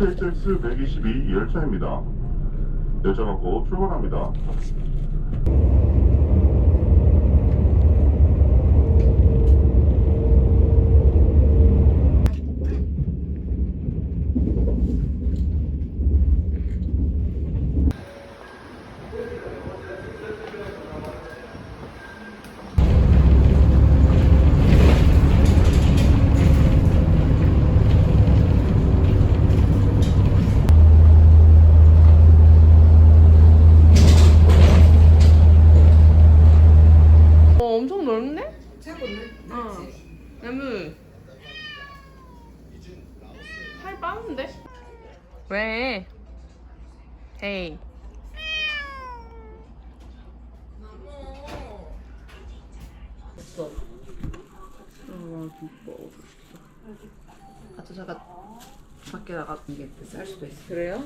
KTX 122 열차입니다. 열차 갖고 출발합니다. 어, 엄청 넓네? 어. 나무. 살 빠는데? 왜? 헤이. 가짜자가 밖에 나가는 게쌀 수도 있어. 그래요?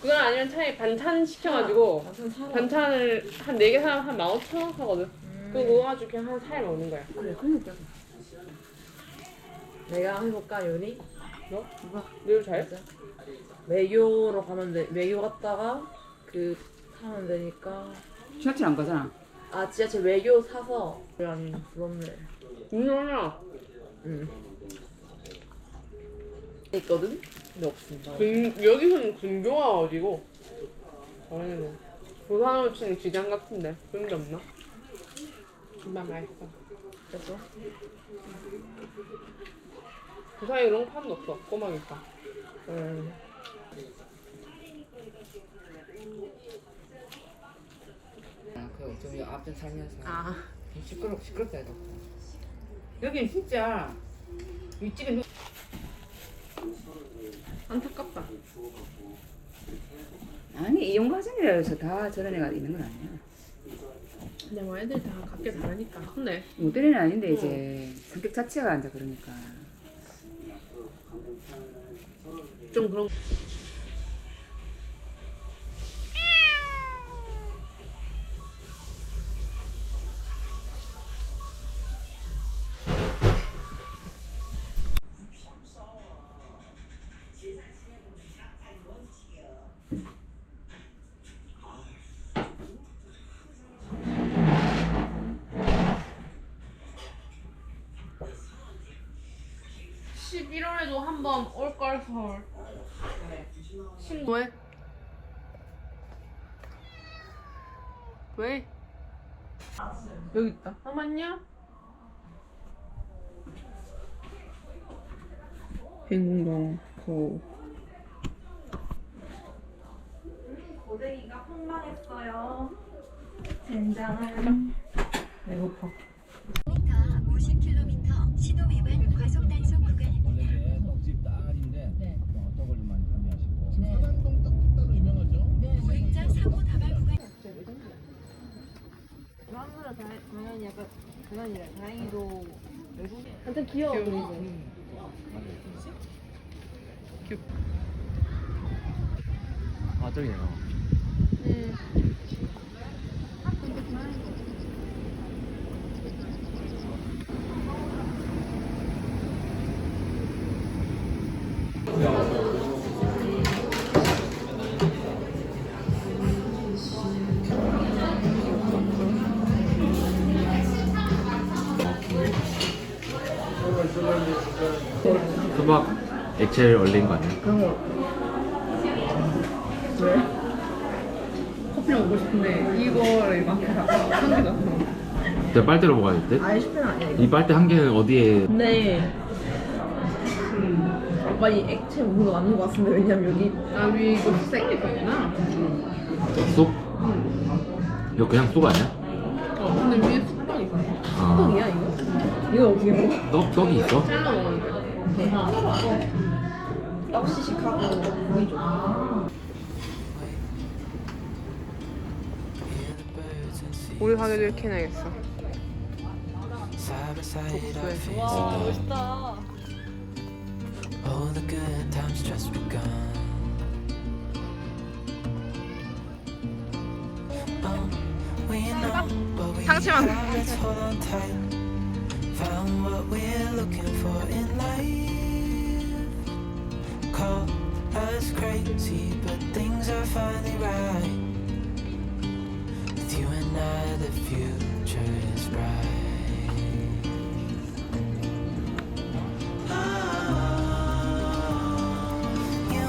그건 아니면 차라리 반찬 시켜가지고 반찬을 한 4개 사면 한 15,000원 하거든. 그거 그거 가지고 그냥 한 살 먹는 거야. 그래, 그러니까. 내가 해볼까, 요리? 너? 누가? 늘 잘? 매교로 가면 돼. 매교 갔다가 그 타면 되니까. 지하철 안 가잖아. 아, 지하철 매교 사서. 아니, 부럽네. 유명하냐? 응. 있거든? 근데 없습니다. 근, 여기서는 근교가 어디고? 저희는 부산으로 치는 기장 같은데 그런 게 없나? 정말 맛있어. 그래서? 부산에 그런 거 파는 거 없어. 꼬막이니까. 음. 아, 그 저기 앞에 살면서 아. 시끄럽 시끄럽다 해도. 여긴 진짜 윗집에 안타깝다. 아니 이용 과정이라 해서 다 저런 애가 있는 건 아니야. 근데 뭐 애들 다 각기 다르니까. 근데 모델은 아닌데 이제 성격 자체가 앉아 그러니까. 中空 11월에도 한 번 올걸 서울. 친구. 왜? 왜? 여기 있다. 잠깐만요. 행궁동 고. 고데기가 폭망했어요. 젠장을. 배고파. 5 0 k m 신호 위반 다, 당연히 약간 그만이라 다행히도 외국 완전 귀여워 보이지? 아 저기네요. 수 액체를 얼린 거 아니야? 커피 먹고 싶은데 이거를 막 한개 나. 내가 빨대로 먹어야 될 듯? 아예 10분 아니야, 이거. 이 빨대 한 개는 어디에 근데. 아빠 이 액체 먹는 거 맞는 거 같은데, 왜냐면 여기. 아 위 이거 생길 거구나. 쏙? 이거 그냥 쏙 아니야? 어 근데 위에 숙떡 있어. 아, 떡이야, 이거? 이거 어떻게 먹어? 떡, 떡이 있어? 잘라 돼. 떡 시식하고 고기 좀. 우리 가게도 이렇게 해놔야겠어. 복수해. 와 멋있다. All the good times just begun. Oh, we know what we 상치만. got, let's hold on tight. Found what we're looking for in life. Call crazy, but things are finally right. With you and I, the future is bright. Ah, you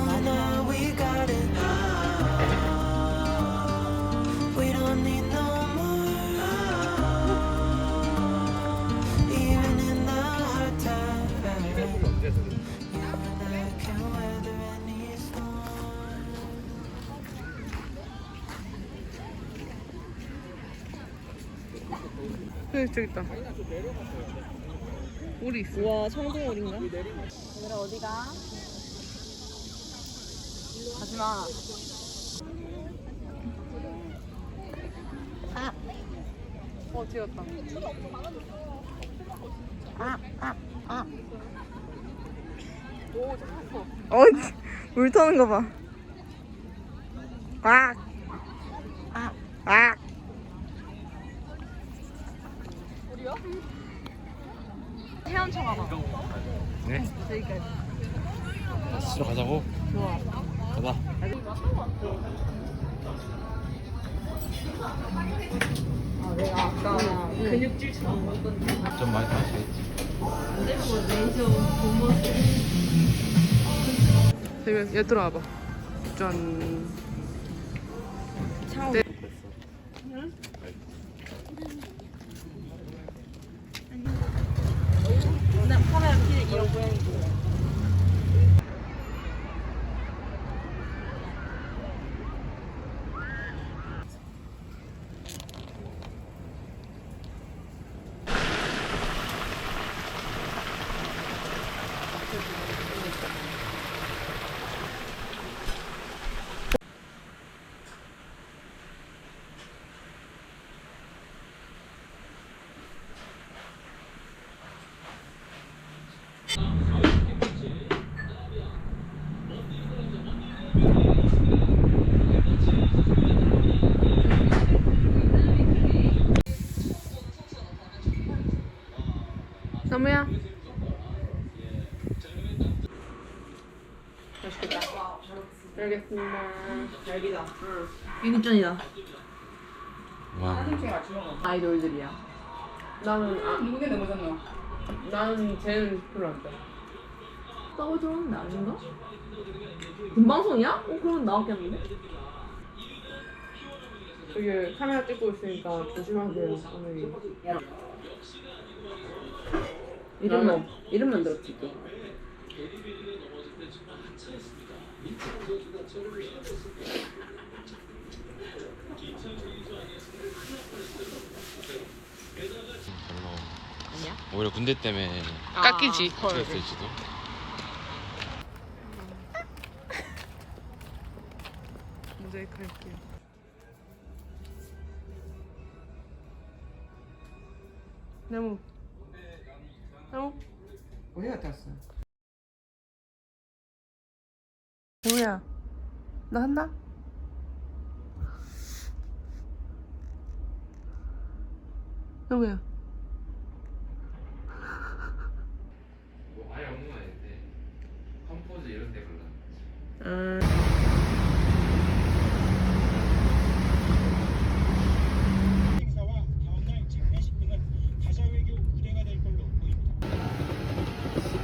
여기 저기 있다. 우리 있어. 와 청동울인가? 얘들아 어디가? 가지마 어 튀었다. 어, 물 터는 거 봐. 아. 아. 헤엄쳐 가봐. 네? 다시 가자고? 좋아. 가자. 좀 많이 마시겠지. 대면 얘 들어와봐. 짠. 네. 나 카메라 킬 이런 고양이. 나무야. 맛있겠다. 알겠습니다. 유니전이다. 와. 아이돌들이야. 나는 아, 누구게 넘어졌노? 나는 쟤는 별로 안 좋아. 싸워주는 아닌가? 본방송이야? 어 그러면 나왔겠는데? 저기 카메라 찍고 있으니까 조심하세요. 오늘 이름만 이름만 들었지 또. 별로. 아니야? 오히려 군대 때문에 깎이지. 그랬을지도. 모자이크 할게요. 나무. 나무. 어디 갔다 왔어? 뭐야? 나 한다? 나무야. 뭐 아예 없는 건 아닌데 컴포즈 이런 데 보입니다.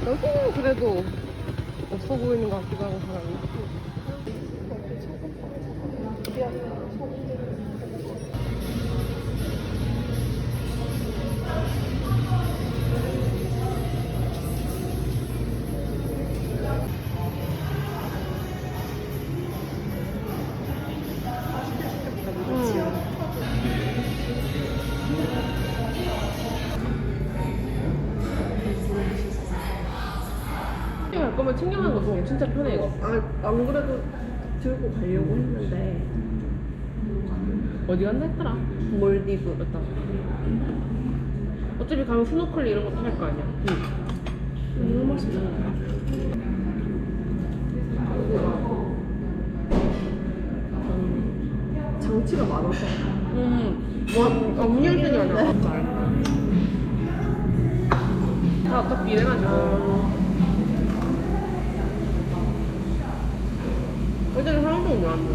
여기는 그래도 없어 보이는 것 같기도 하고 사람이. 챙겨가는 거 좋아. 진짜 편해 이거. 아, 안 그래도 들고 가려고 했는데 어디 갔나 했더라. 몰디브 갔다. 어차피 가면 스노클 이런 것도 할 거 아니야. 응. 너무 맛있다. 음, 장치가 많아서. 음와 음료수이 아니야 다 어차피 이래가지고. 어제는 사람도 오면 안 돼.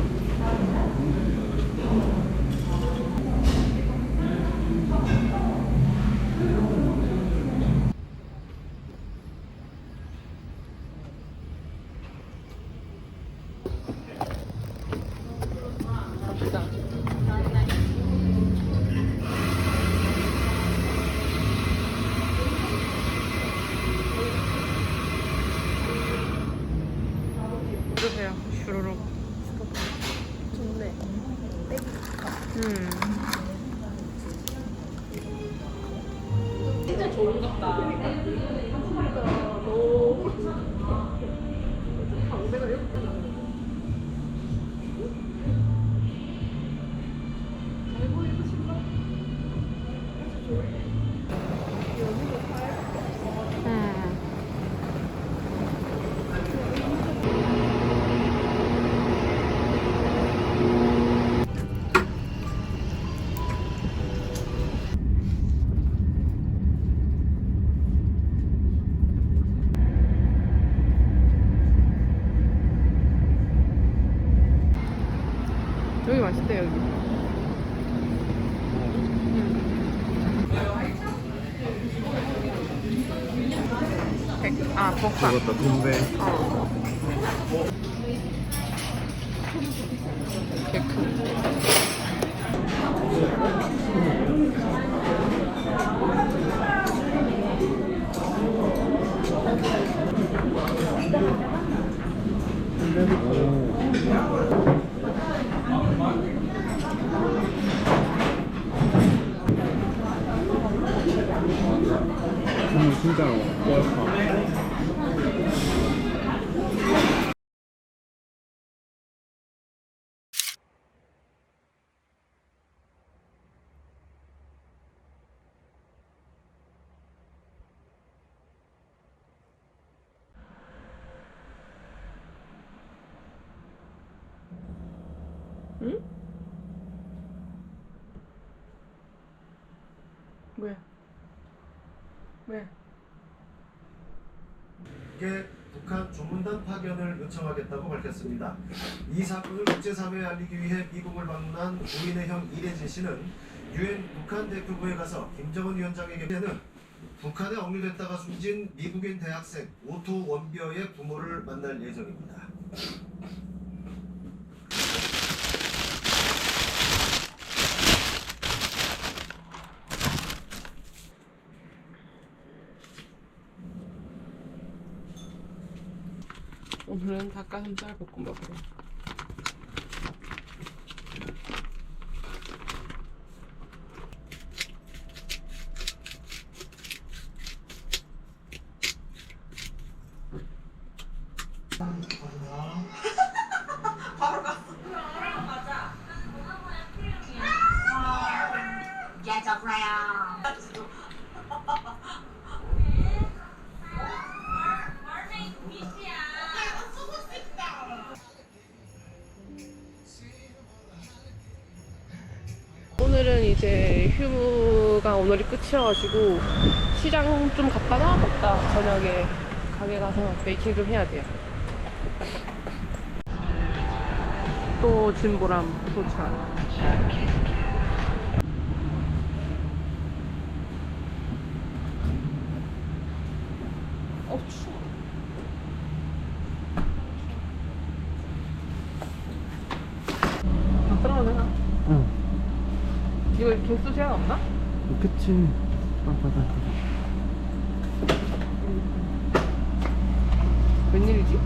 이것도 동배. 진짜로 뭐야? 왜? 게 북한 조문단 파견을 요청하겠다고 밝혔습니다. 이 사건을 국제사회에 알리기 위해 미국을 방문한 부인의 형 이래진 씨는 유엔 북한 대표부에 가서 김정은 위원장에게는 북한에 억류됐다가 숨진 미국인 대학생 오토 원비어의 부모를 만날 예정입니다. 오늘은 닭가슴살 볶음밥으로. 휴무가 오늘이 끝이어가지고 시장 좀 갔다가 먹다 저녁에 가게 가서 베이킹 좀 해야 돼요. 또 진보람 도착. 어 추워. 다 들어가도 되나? 응. 이거 개수 제한 없나? 그치. 빡빡하다. 웬일이지?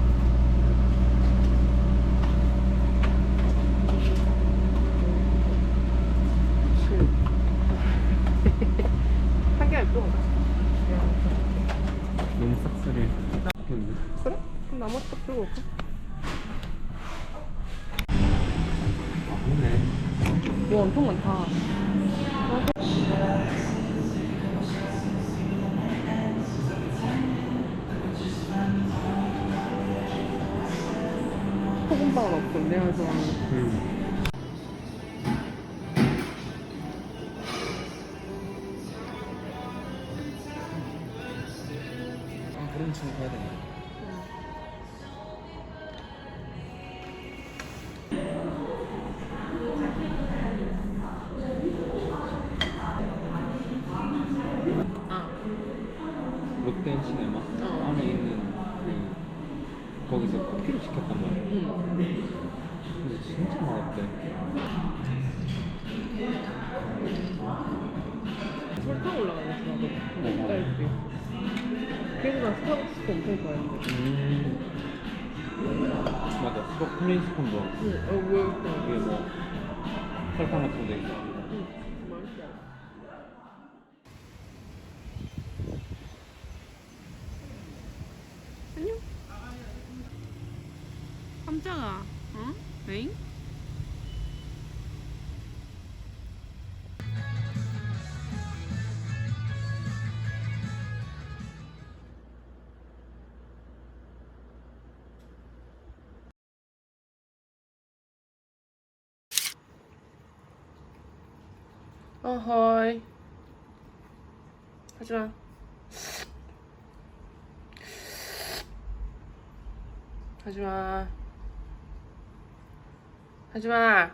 한 개만 또 먹자. 너무 싹쓸이. 그래? 그럼 나머지 또 들고 올까? 아, 그네. 이거 엄청 많다. 내가 좋아하는. 응. 아, 그럼 지금 가야 되나? 아, 롯데 시네마 어. 안에 있는 그 거기서 커피를 시켰단 말이야. 응. 근데 진짜 맛없대. 설탕 올라가는 거 좋아하거든. 어. 딸기. 그래서 나 스타벅스 엄청 좋아했는데. 음. 맞아 스포 플레인 스콘도 응, 어, 왜. 이게 뭐 설탕 같은 거 있어 맛 어허이. 하지마. 하지마. 하지마.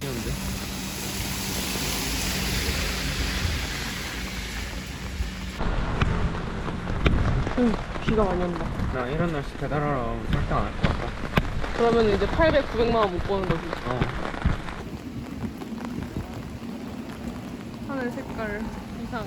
귀여운데? 응, 비가 많이 온다. 나 이런 날씨 배달하러 설탕 안할 것 같다 그러면 이제 800, 900만 원 못 버는 거지. 어 하늘 색깔 이상.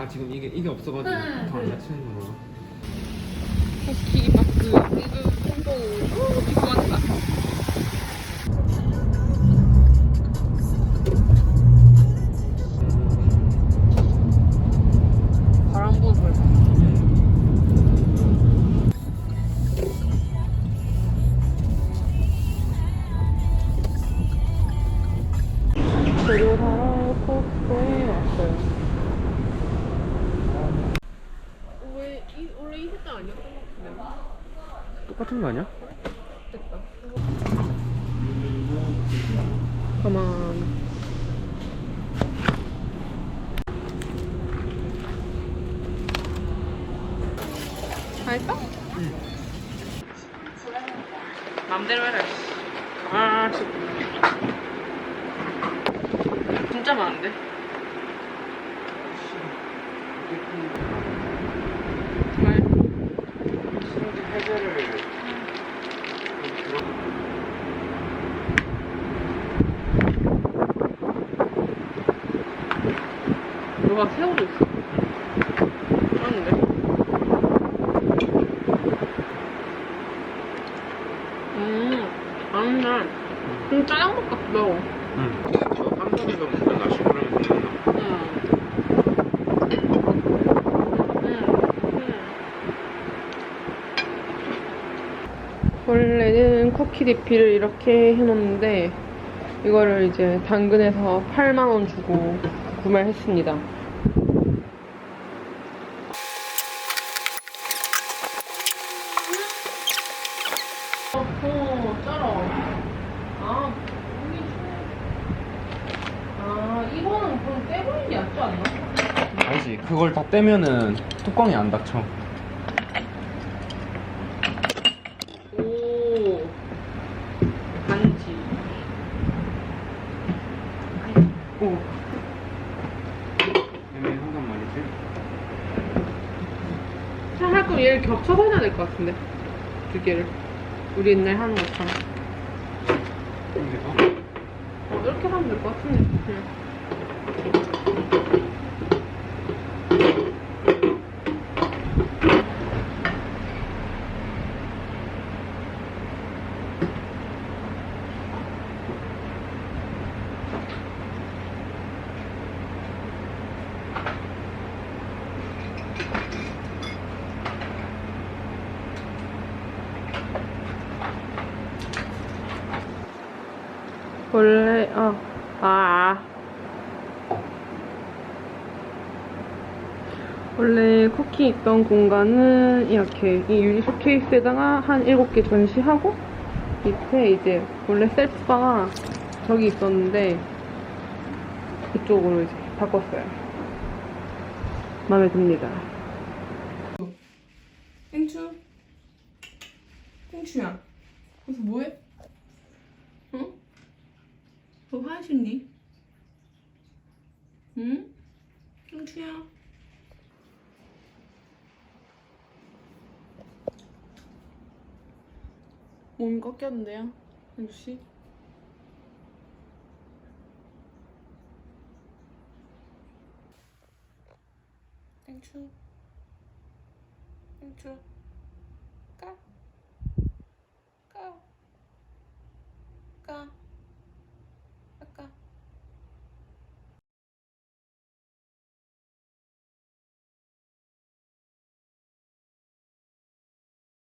아 지금 이게 이게 없어가지고 더안 다치는 거구나 호키 마크. 이거 성공. 오, 비가 가만. 다 했어? 응. 맘대로 해라. 아, 진짜. 진짜 많은데? 정말? 누가 새우도 있어. 그런데? 음, 아닌데. 좀 짜장밥 같기도 하고. 응. 저 나시고랑. 음. 원래는 쿠키 디피를 이렇게 해놓는데 이거를 이제 당근에서 8만원 주고 구매를 했습니다. 어, 쩔어. 아, 아, 이거는 그럼 떼버리는 게 낫지 않나? 알지 그걸 다 떼면은 뚜껑이 안 닫혀 오, 반지. 오 애매하단 말이지 할 거면 얘를 겹쳐서 해야 될 것 같은데. 두 개를. 우리 옛날 하는 것처럼. 여기서 어, 이렇게 하면 될 것 같은데. 그냥. 원래 어, 아 원래 쿠키 있던 공간은 이렇게 이 유리 쇼케이스에다가 한 7개 전시하고 밑에 이제 원래 셀프바가 저기 있었는데 그쪽으로 이제 바꿨어요. 마음에 듭니다. 땡추? 땡추야. 거기서 뭐해? 응? 너 화하셨니? 응? 땡추야. 몸이 꺾였는데요, 땡추씨? 땡추. 땡추.